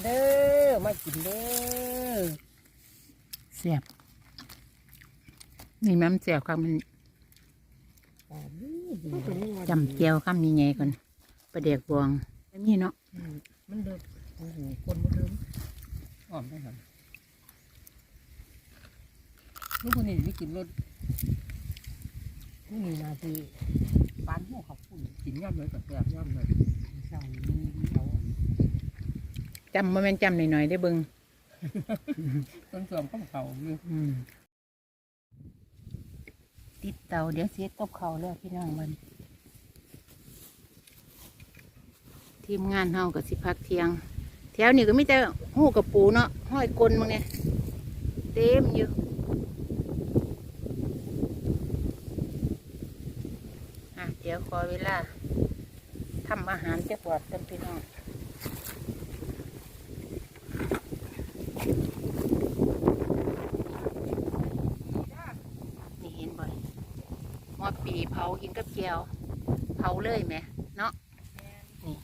กันเด้อมากินเด้อเสียบนี่มันเสียบครับมันอ่าดีดีจำเจียวคำยังไงก่อนประเดี๋ยวบวงนี่เนาะอืมมันเดิมโอ้โหคนมันเดิมอ้อมได้ครับลูกคนนี้ไม่กินรสนี่มีนาทีปานหัวเขาปุ่นกินย่ำเลยกับแกบย่ำเลยเศร้านี่เอา จำมาแม่นจำหน่อยๆได้เบิงต้นส่วนของเขาอยู่อืมติดเตาเดี๋ยวเสียกับเขาวแล้วพี่น้องมันทีมงานเฮากับสิพักเที่ยง แถวนี้ก็มีแต่หูกับปูเนาะห้อยกลมึงเนี่ยเต็มอยู่อะเดี๋ยวขอเวลาทำอาหารจะกวาดกันพี่น้อง นี่เห็นบ่อยหมอปีเผากินกับเจียวเผาเลยไหมเนาะนี่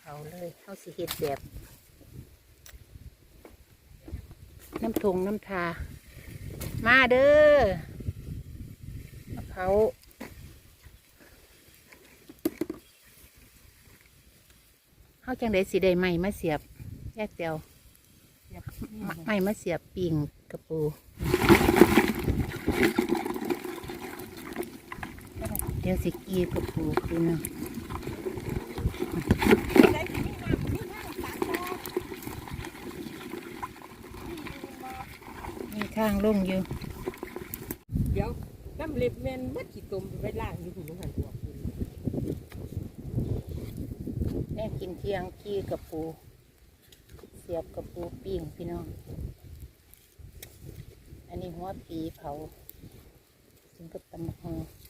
เผาเลยเขาสิเห็ดแบบน้ำทงน้ำทา มาเด้อมาเผาเขาจังไดสิได้ไม้มาเสียบแยกเจียวไม้มาเสียบปิ่งกระปู เดี๋ยวสิกีกระปูคือเนาะมีทางลงอยู่ เดี๋ยวน้ำเล็บแมนมัดขี้ตมไปล่างอยู่ถุงหันตัวแม่กินเที่ยงกีกระปู เสียบกระปูปิ้งพี่น้อง อันนี้หัวปีเผาจึงก็ตำบักหงโอ้โห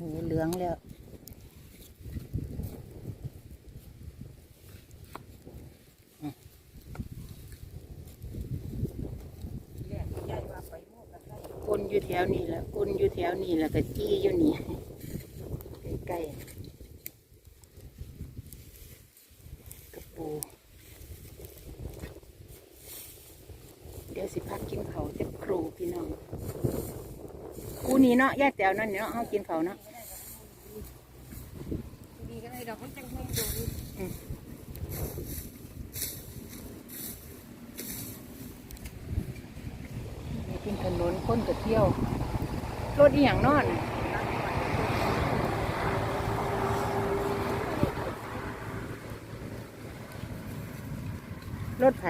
เหลืองแล้วแรกใหญ่ว่าไปโม่กันได้กุนอยู่แถวนี้แหละกุนอยู่แถวนี้แหละก็จี้อยู่นี่ใกล้ๆกระปู เดี๋ยวสิพักกินเขาจะครูพี่น้องกูนี่เนาะแย่าแตวนั่นเนาะเขากินเขาเนาะ ดอกมันจังหอมโดนไปกินถนนคนก็เที่ยว รถอีหยังนอนรถไถ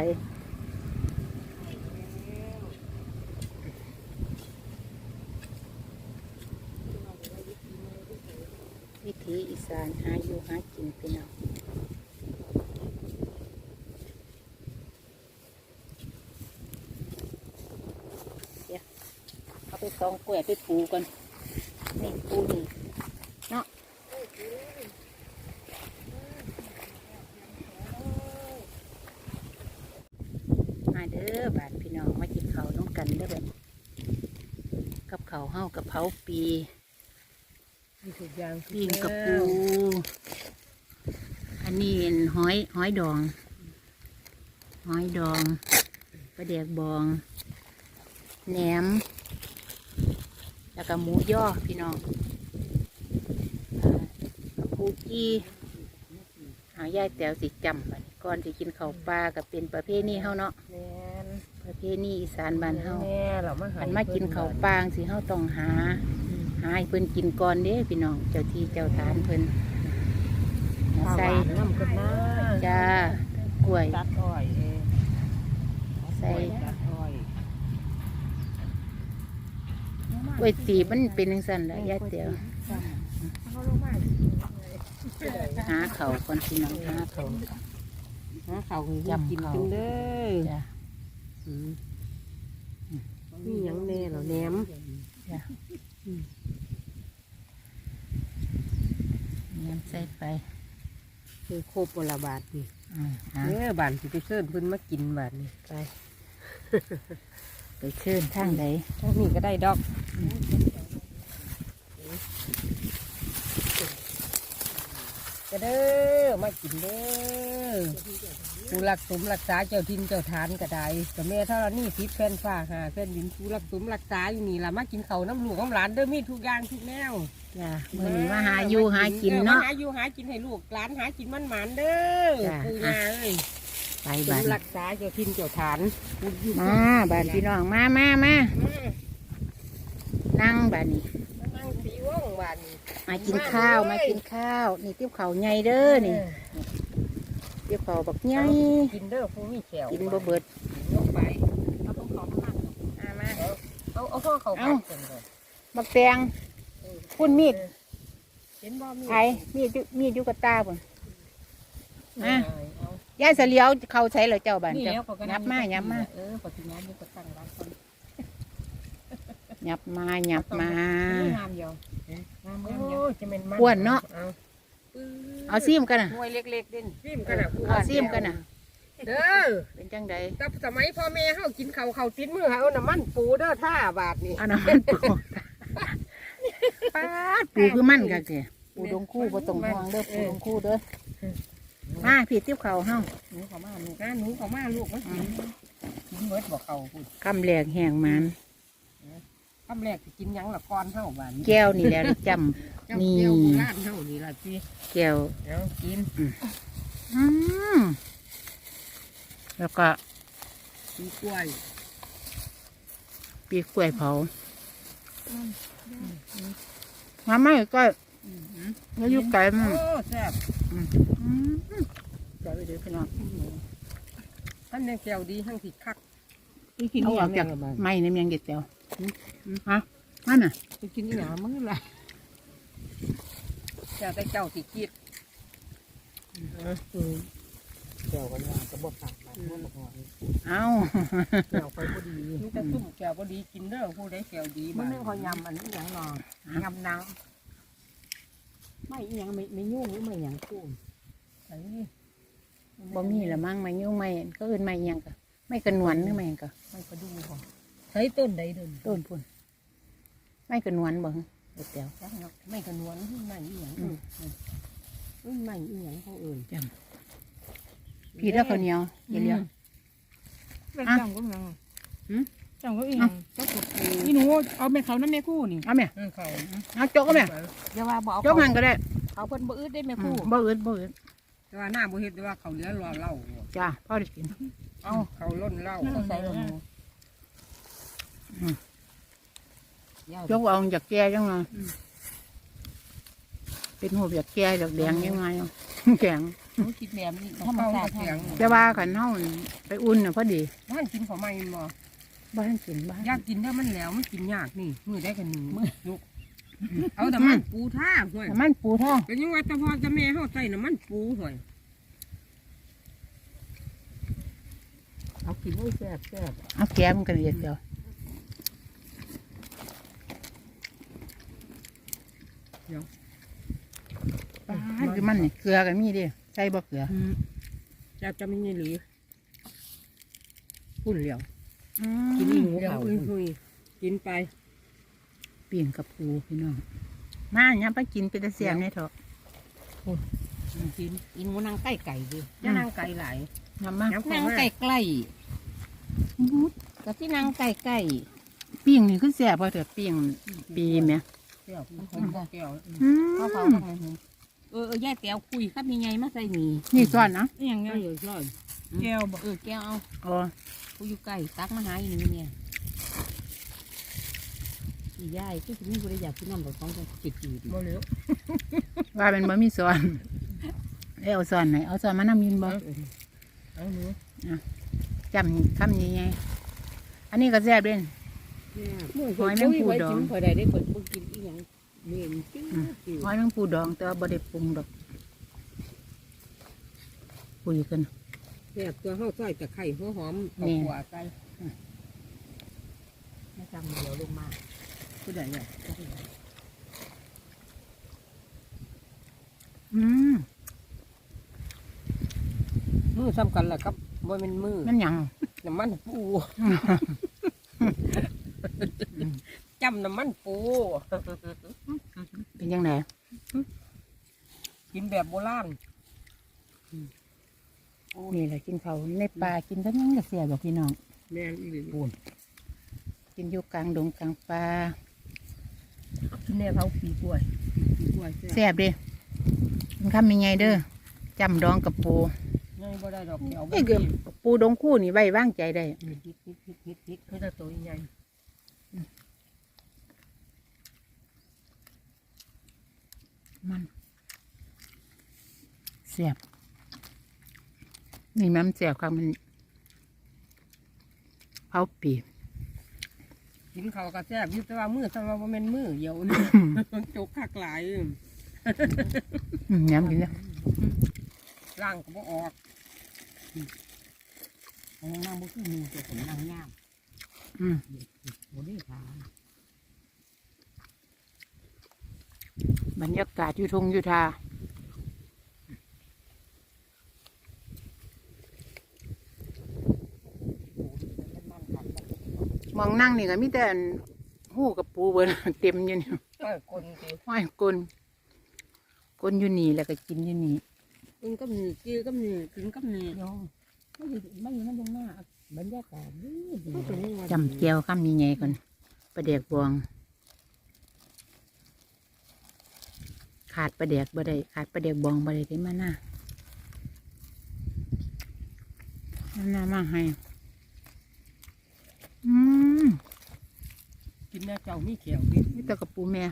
วิ ถีอีสานหาอยู่หากินพี่น้องเอาไปสองกล้วยไปปูกันนี่ปูนี่เนาะมาเด้อบาดพี่น้องมากินข้าวน้องกันเด้อแบบกับข้าวเฮากะเพราปี มีทุกอย่างปิ้งกับปู อันนี้เป็นหอยหอยดอง หอยดองปลาแดกบองแหนม แล้วก็หมูย่อพี่น้องอ่าปูกี้หายายแต๋วสิจำบัดนี้ก่อนสิกินข้าวปลาก็เป็นประเภทนี้เฮาเนาะแม่นประเภทนี้อีสานบ้านเฮาแม่เรามาหาอันมากินข้าวปลางสิเฮาต้องหา หาให้เพิ่นกินก่อนเด้พี่น้องเจ้าที่เจ้าทานเพิ่นใส่ใส่น้ำกันนะจ้ากล้วยตัดอ้อยเองใส่ตัดอ้อยกล้วยตีบมันเป็นจังซั่นแหละยายเตียวเขาลงมาหาเขาวก่อนพี่น้องหาเขาวหาเขาวให้จำกินเขากันเด้อจ้ะอืมมีหยังแน่เหรอแหนม จ้ะเลี้ยงใส่ไปคือโคบละบาทนี่อืมหาเออบานสิไปเชิญเพิ่นมากินบาทนี่ไป ไปเชิญทางใดทางนี้ก็ได้ดอก จะเด้อมากินเด้อผู้รักสมรักษาเจ้าทินเจ้าฐานก็ได้กับแม่เท่านี้ทิพย์แฟนฟ้าหาแฟนดินผู้รักสมรักษาอยู่นี่ล่ะมากินเขาวน้ำลูกน้ำหลานเด้อมีทุกอย่างทุกแนวจ้ามื้อนี้มาหาอยู่หากินเนาะ ออมหาอยู่หากินให้ลูกหลานหากินมันหมานเด้อจ้ะ ปู่ย่าเอ้ยไปสบ้ามนรักษาเจ้าทินเจ้าฐานผู้อยู่มาบ้านพี่น้องมามามา นั่งบ้านนี้ มานั่งสีว่องบานนี้ มากินข้าวมามาเลยกินข้าว นี่ติ้วเขาวใหญ่เด้อนี่ติ้วเขาวบักใหญ่กินเด้อผู้มีแขวกินบ่เบิดลงไปเอาของเขามาอ่ามาเอาเอาข้อเขาเอาผัดก่อนเด้อบักแตงพุ่นมีดเห็นบ่มีไผมีดอยู่มีดอยู่กับตาพุ่นอะอะยายเสลียวเข้าใช้เหรอเจ้าบ้านนี่เจ้าแล้วก็ยับมายับมาเออปฏิญาณอยู่ก็ตั้งร้านคนยับมายับมา งามเดียวงามโอ้งามเดียวยจะเป็นมันอ้วนเนาะ เอาเอาซีมกันน่ะ หน่วยเล็กๆเด่นซิมกันนะเอาซิมกันน่ะ เด้อเป็นจังใดแต่สมัยพ่อแม่เฮากินข้าวข้าวติดมือเอาน้ำมันปูเด้อท่าบาทนี่ เอาน้ำมันปูป้าดปูคือมันกันเจ้ปูดงคู่บ่ต้องห่วงเด้อปูดงคู่เด้อมาพี่ติ้วเขาวเฮาหนูเขามาลูกนะหนูเขามาลูกมากินกินเบิดบ่เขาพูดคำแรกแห้งมัน คำแรกสิกินหยังละก่อนเฮาบาดนี้แก้วนี่แหล้วจเจ้านี่เดียวโบราณเฮานี่ล่ะสิำแก้ว เดี๋ยวกินอืมแล้วก็กินกล้วยปีกกล้วยเผามาไม่ก็แล้วอยุกไก่มันโอ้แซ่บอืมเดี๋ยวไปดูพี่น้องท่านยังแก้วดีทั้งสิคัก เอาออกจากไม้ในเมียงเด็ดเดียว ฮะนั่นน่ะไปกินอีหยังมื้อละแต่แต่เจ้าสิคิดเดี๋ยวกันว่าจะบอกปากปากมันบอกเอาเดี๋ยวไปพอดีมีแต่ซุ่มแก้วบ่ดีกินเด้อผู้ใดแก้วดีมันบ้างนึงเขายำอันนี้ยังนอนยำนางไม่อีหยังไม่ไม่ยุ่งหรือไม่หยังคู่ไอ้บ่มีละมั่งไม่ยุ่งไม่ก็อื่นไม่หยังก็ไม่กระนวนหรือไม่หยังก็ไม่ก็ดูบ่ ใช้ต้นใดเดินต้นพุ่นไม่กระนวนบ่เด็ดเดียวจังเนาะไม่กระนวนไม่อีหยังอืมเอ้ยไม่อีหยังเขาเอ่ยพี่แล้วข้าวเหนียวอย่าเลี้ยงเป็นอะจังก็ยังหืมจังก็อีหยังก็กดปูนี่หนูเอาเป็นเขานั่นแม่คู่นี่เอาไหมเออเขาเอาโจกก็ไหมอย่าว่าบอกโจกหันก็ได้เขาเพิ่นบ่อึดได้แม่อืคู่มบ่อื่นบ่อื่นแต่ว่าหน้าบ่เฮ็ดแต่ว่าเขาเหลือรอเหล่าจ้าพ่อได้กินเอาเขาล้นเหล่าเขาใส่ลง โจกเอาจากแก่จังไงเป็นหูจากแก่จากแดงยังไงอะแข็งหนูคิดแบบนี้เขาเป่าเสียงแต่ว่าขันเฮานี่ไปอุ่นน่ะพอดีบ้านกินเขาไม่บ่บ้านกินบ้านอยากกินถ้ามันแล้วมันกินยากนี่มือได้กันหนึ่งมือลุกเอาแต่มันปูท่าห่วยน้ำมันปูท่อเป็นยังไงแต่พอจะแม่เขาใส่น้ำมันปูห่วยเอากินให้แซ่บแซ่บเอาแก้มกันเดียว เดียวบ้านคือมันนี่เกลือกันมีเดิใส่บ่เกลือจะจะไม่ยี่หรือพุ่นเหลียวอืกินมอีหนูเขาหุยกินไปเปลี่ยนกับปูพี่น้องมาเนี่ยไปกินเป็นตะเสียมเนี่ยเถอะกินอีหนูนั่งใกล้ไก่ดิจะนั่งไกลหลายน้ำมาย้ำนั่งเข้ามาใกล้ใกล้ก็ที่นั่งใกล้ใกล้ปิ้งนี่คือแซ่บพอเถอะปิ้งปีแม่แก้วผมแก้วอืเขาเขามทำไงเออเออยายแก้วคุยครับมีไงมาใส่หนีนี่ซ่อนนะอีหยังไงก็อยู่ซ่อนแก้วบ่เออแก้วเอาอ๋อกูอยู่ใกล้ตักมาหาอีนี่เนี่ยอียายก็คือมีบริยากที่นั่นแบบของจะจิตจีดบ่เหลียวว่าเป็นบะมีซ่อนแล้วเอาซ่อนไหนเอาซ่อนมานำยินบ่เอาหนูจำคำนี้ไงอันนี้ก็แซ่บเด่น หอยแมงภูดองพอได้ได้เปิดบุกินอีหยังเมนจิ้งจิ้วหอยนางปูดองแต่ว่าบ่ได้ปรุงดอกปุยกันแซ่บตัวข้าวซอยตะไคร้หัวหอมนี่หัวไก่ไม่จำเดี๋ยวลงมาผู้ใดเนี่ยอืมมือซ้ำกันแหละครับบ่เป็นมือนั่นหยังน้ำมันปูจำน้ำมันปู เป็นยังไงกินแบบโบราณนี่แหละกินเขาวในป่ากินทั้งนั้นก็เสียบอกพี่น้องแม่นอีหลีปูนกินอยู่กลางดงกลางป่ากินแน่เขาปีกล้วยปีกล้วยแซ่บแซ่บเดิมันคำยังไงเด้อจำดองกับปูง่ายบ่ได้ดอกเดียวไอ้เกือบปูดงคู่นี่ไว้วางใจได้ฮิตฮิตฮิตฮิตฮิตเขาจะตัวใหญ่ มันแซ่บนี่มันแซ่บครับมันเผาปีกินเขาวก็แซ่บอยึดแต่ว่ามือแต่ว่าบ่แม่นมือเดียวนี่ มันจกคักหลายอืมย้ำกินแล้วร่างก็บ่ออกอันนี้นั่งบุคือมีแต่ผมนั่งย่ามอืมบได้ขา บรรยากาศอยู่ทงอยู่ทามันขัดมองนั่งนี่ก็มีแต่อันหูกับปูเบิดเต็มอยู่นี่เอ้ยคนสิห้อยกลนกลนอยู่นี่แล้วก็กินอยู่นี่กินกับนี่กินกับนี่กินกับนี่โยมไม่อยู่ไม่อยู่นั่นตรงหน้าบรรยากาศดีดีมันเป็นยังไงจำเจียวคำใหญ่ๆก่อนประเดกบวง ขาดประเดกบ่ได้ขาดประเดกบวงบ่ได้ที่มาหน้ามาหน้ามาให้อืมกินแน่เจ้ามีเขียวดินี่ตะกับปูแม่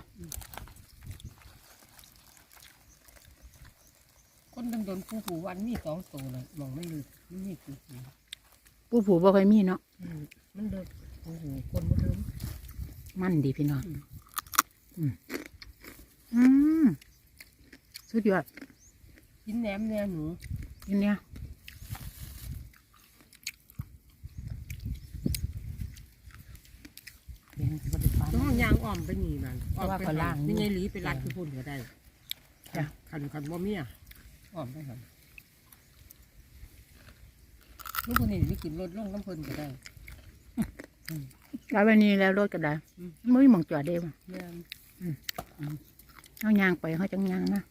คนดำโดนผู้ผู้วันมีสองตัวเลยมองไม่ลึกมันมีกี่ตัวปูผูบ่ค่อยมีเนาะอืมมันเดินโอ้โหคนมันเดินมันดีพี่น้องอืมอืมอืม สุดยอดกินแหนมแหนมหนูอันเนี้ยเพียงสิบ่ได้ฟังต้องยางอ่อมไปนี่นั่นเพราะว่าเขาล่างนี่ไงหลีไปรัดที่พุ่นก็ได้จ้ะขันขันบ่เมียอ่อมไปขันลูกคนนี้ไม่กินรถลงน้ำเพลินก็ได้แล้ววันนี้แล้วรถก็ได้อืมไม่มีหมองจอดได้ป่ะแม่นเอายางไปเขาจังยางนะ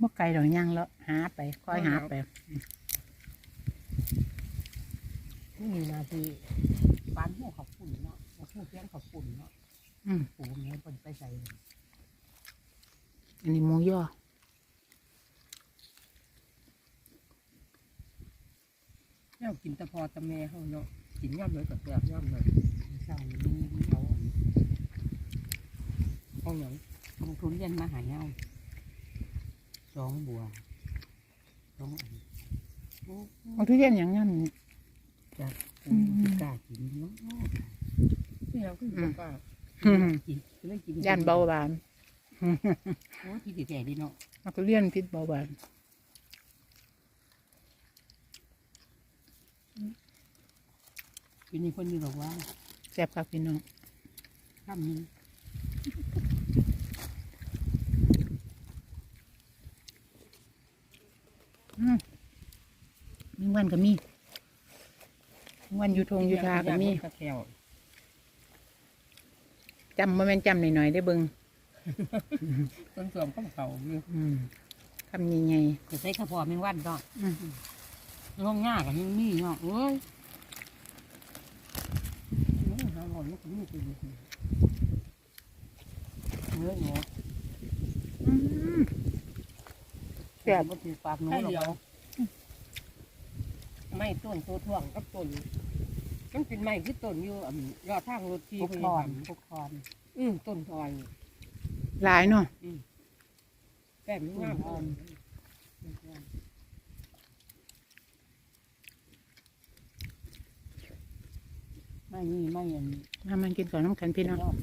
บ่ไก ลดอกยางแล้วหาไปคอยหาไปที่นี่นาทีบ้านหัวเขาฝุ่นเนาะหัวเพี้ยนเขาฝุ่นเนาะอืมปูเนี้ยเป็นไปใส่อันนี้หมูย่อแม่กินแต่พอแต่แม่เขาเนาะกินย่ำเลยกับแบบย่ำเลยเศร้านี่เขาเอาหนังลงทุนเรียนมาหาเงา สองบัวสองอันโอ้เอาทุเรียนอย่างนั้นปูกล้ากินเนาะนี่เราก็อยู่กล้ากินเลยกินย่านเบาหวานโอ้ที่แก่ดีเนาะเอาทุเรียนพิษเบาหวานทีนี้คนนี้บอกว่าแซ่บครับพี่น้องข้ามนี้ มีวันก็มีมีวันอยู่ทงอยู่ทาก็มีกระแควจำมาแม่นจำหน่อยๆได้เบิงต้นสวมข้าวเขาอยู่อืมคำใหญ่จะใส่ข้าวพอแมงวันเนาะๆอืมลงง่ากับยังมีเนาะเอ้ยโอ้ยหาหน่อยมันก็มีตัวอยู่เอ้ยเนาะอืมแก่บ่ถือปากหนูแค่หรอกเดียวไม่ต้นตัวท่วงกับต้นมันเป็นไม้คือต้นอยู่อั่นยอดทางรถที่พวกเขาคอนทำพวกคอนอืมต้นทอยหลายเนาะแก้มงามอ่อนไม่นี่ไม่อันมามันกินก่อนน้ำกันพี่น้อง ยอด